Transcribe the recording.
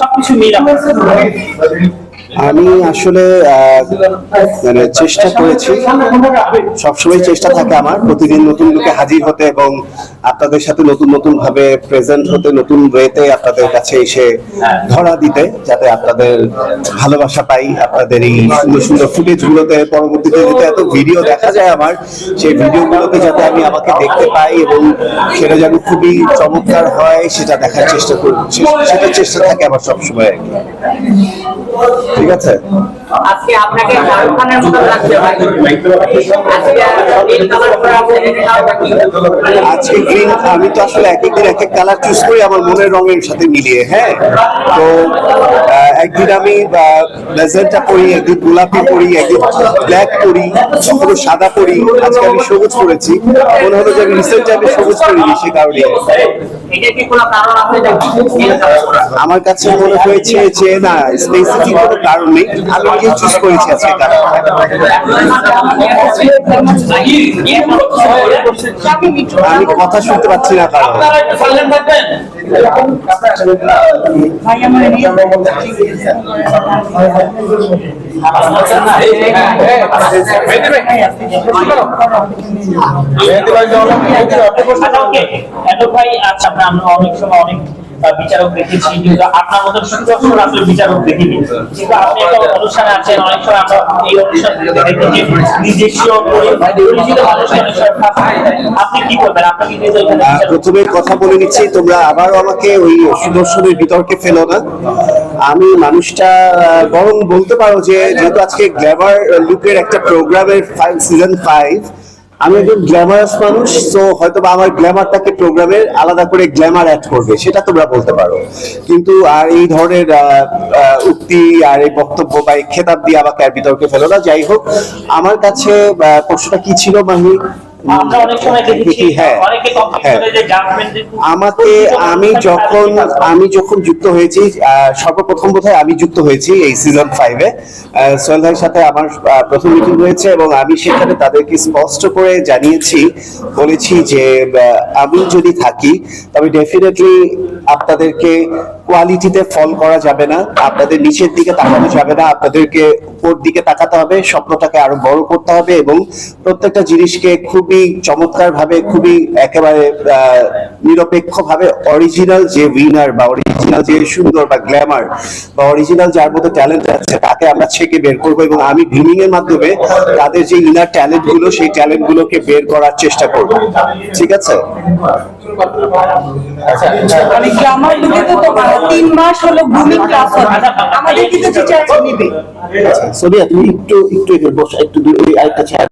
সবকিছু মিল আছে আমি আসলে মানে চেষ্টা করেছি। সবসময় চেষ্টা থাকে আমার। প্রতিদিন নতুন লোকে হাজির হতে এবং আপনাদের সাথে নতুন নতুন ভাবে প্রেজেন্ট হতে, নতুন ওয়েতে আপনাদের কাছে এসে ধরা দিতে, যাতে আপনাদের ভালোবাসা পাই, আপনাদের এই সুন্দর সুন্দর ফুটেজ গুলোতে পরবর্তীতে যেতে এত ভিডিও দেখা যায় আমার, সেই ভিডিও গুলোতে যাতে আমি আমাকে দেখতে পাই এবং সেটা যেন খুবই চমৎকার হয়, সেটা দেখার চেষ্টা করি, সে- সেটা চেষ্টা থাকে আমার সবসময় আর কি। ঠিক আছে? আজকে আপনাকে শাহরুখ খানের মতো লাগছে ভাই আজকে গ্রিন আমি তো আসলে এক একদিন এক এক কালার চুজ করি আমার মনের রঙের সাথে মিলিয়ে হ্যাঁ? তো একদিন আমি ব্লেজারটা পরি একদিন গোলাপি পরি একদিন ব্ল্যাক পরি কখনো সাদা পরি। আজকে আমি সবুজ পরেছি। মনে হলো যে আমি রিসেন্ট টাইমে সবুজ পরিনি সে কারণে। কারণ পরা আমার কাছে মনে হয়েছে যে না স্পেসিফিক কোনো কারণ নেই। আমি নিজে চুজ করেছি আজকে আমি কথা শুনতে পাচ্ছি না কারণ। আচ্ছা আমরা অনেক সময় অনেক বিচারক দেখেছি কিন্তু আপনার মতো সুদর্শন আসলে বিচারক দেখিনি কিন্তু আপনি একটা অনুষ্ঠানে আছেন অনেক সময় আমরা এই অনুষ্ঠান দেখেছি নিজস্ব পরিচিত আপনি কি করবেন? আপনাকে প্রথমে কথা বলে নিচ্ছি তোমরা আবারও আমাকে ওই সুদর্শনের বিতর্কে ফেলো না। আমি মানুষটা বরং বলতে পারো যে যেহেতু আজকে গ্ল্যামার লুকের একটা প্রোগ্রামের সিজন ফাইভ আমি একজন গ্ল্যামারাস মানুষ তো হয়তো বা আমার গ্ল্যামারটাকে প্রোগ্রামের আলাদা করে গ্ল্যামার অ্যাড করবে সেটা তোমরা বলতে পারো। কিন্তু আর এই ধরনের উক্তি আর এই বক্তব্য বা এই খেতাব দিয়ে আমাকে আর বিতর্কে ফেলো না। যাই হোক আমার কাছে প্রশ্নটা কি ছিল মাহি? হ্যাঁ। কমপ্লেন হ্যাঁ। আমাকে আমি যখন আমি যখন যুক্ত হয়েছি সর্বপ্রথম বোধহয় আমি যুক্ত হয়েছি এই সিজন ফাইভে সোহেল ভাইয়ের সাথে আমার প্রথম মিটিং হয়েছে এবং আমি সেখানে তাদেরকে স্পষ্ট করে জানিয়েছি বলেছি যে আমি যদি থাকি তবে ডেফিনেটলি আপনাদেরকে কোয়ালিটিতে ফল করা যাবে না, আপনাদের নিচের দিকে তাকানো যাবে না, আপনাদেরকে উপর দিকে তাকাতে হবে, স্বপ্নটাকে আরও বড় করতে হবে এবং প্রত্যেকটা জিনিসকে খুবই চমৎকার ভাবে খুবই একেবারে নিরপেক্ষ ভাবে অরিজিনাল যে উইনার বা অরিজিনাল যে সুন্দর বা গ্ল্যামার বা অরিজিনাল যার মধ্যে ট্যালেন্ট আছে তাকে আমরা ছেকে বের করব এবং আমি ভিমিং এর মাধ্যমে তাদের যে ইনার ট্যালেন্টগুলো সেই ট্যালেন্ট গুলোকে বের করার চেষ্টা করব। ঠিক আছে? মানে গ্রামার দিকে তো তোমার তিন মাস হলো গ্রুমিং ক্লাস হবে? আমাদের কিন্তু টিচার নিবে। সোনিয়া তুমি একটু একটু বসো একটু দূরে ওই আরেকটা